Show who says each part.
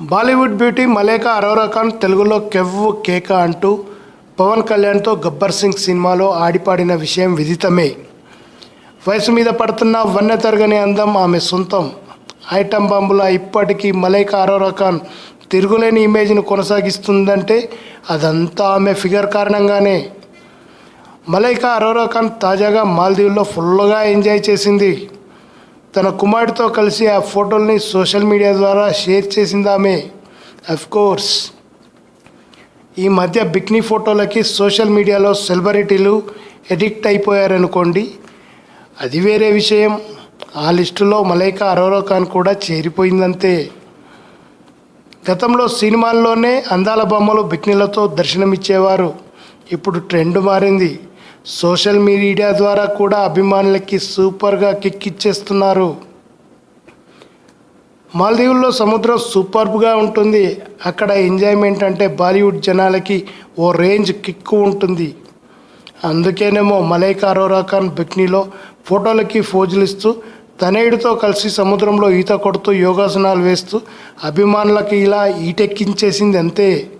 Speaker 1: Bollywood beauty Malaika Arora Khan తెలుగులో కెవ్వు కేక అంటూ పవన్ కళ్యాణ్తో గబ్బర్ సింగ్ సినిమాలో ఆడిపాడిన విషయం విదితమే. వయసు మీద పడుతున్న వన్నె తరగని అందం ఆమె సొంతం. ఐటమ్ బాంబుల ఇప్పటికీ మలైకా అరోరా ఖాన్ తిరుగులేని ఇమేజ్ను కొనసాగిస్తుందంటే అదంతా ఆమె ఫిగర్ కారణంగానే. మలైకా అరోరా ఖాన్ తాజాగా మాల్దీవుల్లో ఫుల్గా ఎంజాయ్ చేసింది. తన కుమారుడితో కలిసి ఆ ఫోటోల్ని సోషల్ మీడియా ద్వారా షేర్ చేసింది ఆమె కోర్స్ ఈ మధ్య బిక్నీ ఫోటోలకి సోషల్ మీడియాలో సెలబ్రిటీలు ఎడిక్ట్ అయిపోయారనుకోండి అది వేరే విషయం. ఆ లిస్టులో మలైకా అరోరో ఖాన్ కూడా చేరిపోయిందంతే. గతంలో సినిమాల్లోనే అందాల బొమ్మలు బిక్నీలతో దర్శనమిచ్చేవారు. ఇప్పుడు ట్రెండ్ మారింది. సోషల్ మీడియా ద్వారా కూడా అభిమానులకి సూపర్గా కిక్ ఇచ్చేస్తున్నారు. మాల్దీవుల్లో సముద్రం సూపర్బ్గా ఉంటుంది. అక్కడ ఎంజాయ్మెంట్ అంటే బాలీవుడ్ జనాలకి ఓ రేంజ్ కిక్కు ఉంటుంది. అందుకేనేమో మలైకా అరోరా ఖాన్ బిక్నీలో ఫోటోలకి ఫోజులిస్తూ తనయుడితో కలిసి సముద్రంలో ఈత కొడుతూ యోగాసనాలు వేస్తూ అభిమానులకి ఇలా ఈటెక్కించేసింది అంతే.